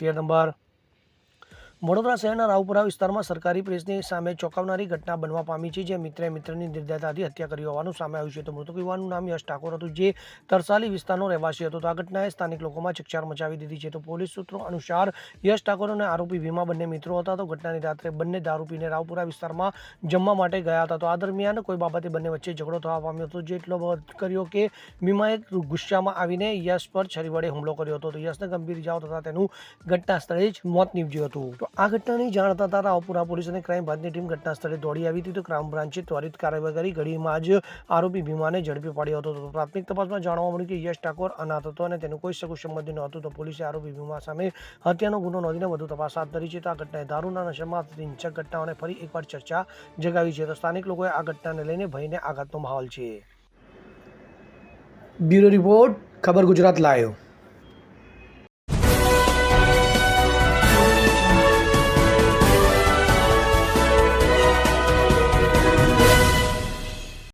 તેર નંબર વડોદરા શહેરના રાવપુરા વિસ્તારમાં સરકારી પ્રેસની સામે ચોંકાવનારી ઘટના બનવા પામી છે, જે મિત્રે મિત્રની નિર્દયતાથી હત્યા કરી હોવાનું સામે આવ્યું છે. તો મૃતક યુવાનનું નામ યશ ઠાકોર હતું, જે તરસાલી વિસ્તારનો રહેવાસી હતો. તો આ ઘટનાએ સ્થાનિક લોકોમાં ચકચાર મચાવી દીધી છે. તો પોલીસ સૂત્રો અનુસાર યશ ઠાકોર અને આરોપી ભીમા બંને મિત્રો હતા. તો ઘટનાની રાત્રે બંને દારૂ પીને રાવપુરા વિસ્તારમાં જમવા માટે ગયા હતા. તો આ દરમિયાન કોઈ બાબતે બંને વચ્ચે ઝઘડો થવા પામ્યો હતો, જે એટલો બધો કર્યો કે ભીમાએ ગુસ્સામાં આવીને યશ પર છરી વડે હુમલો કર્યો હતો. તો યશને ગંભીર ઇજાઓ થતા તેનું ઘટના સ્થળે જ મોત નીપજ્યું હતું. આ ઘટનાની જાણ થતાં રાવપુરા પોલીસ અને ક્રાઇમ બ્રાન્ચની ટીમ ઘટના સ્થળે દોડી આવી હતી તો ક્રાઇમ બ્રાન્ચે ત્વરિત કાર્યવાહી કરી. ઘડીમાં જ આરોપી ભીમાને ઝડપી પાડ્યો હતો. પ્રાથમિક તપાસમાં જાણવા મળ્યું કે યશ ઠાકોર અનાથ હતો અને તેનું કોઈ સગું સંબંધી નહોતું. તો પોલીસે આરોપી ભીમા સામે હત્યાનો ગુનો નોંધીને વધુ તપાસ હાથ ધરી છે. તો આ ઘટનાએ દારૂના નશામાં હિંસક ઘટનાઓને ફરી એકવાર ચર્ચા જગાવી છે. તો સ્થાનિક લોકોએ આ ઘટનાને લઈને ભયને આઘાતનો માહોલ છે. બ્યુરો રિપોર્ટ, ખબર ગુજરાત લાયો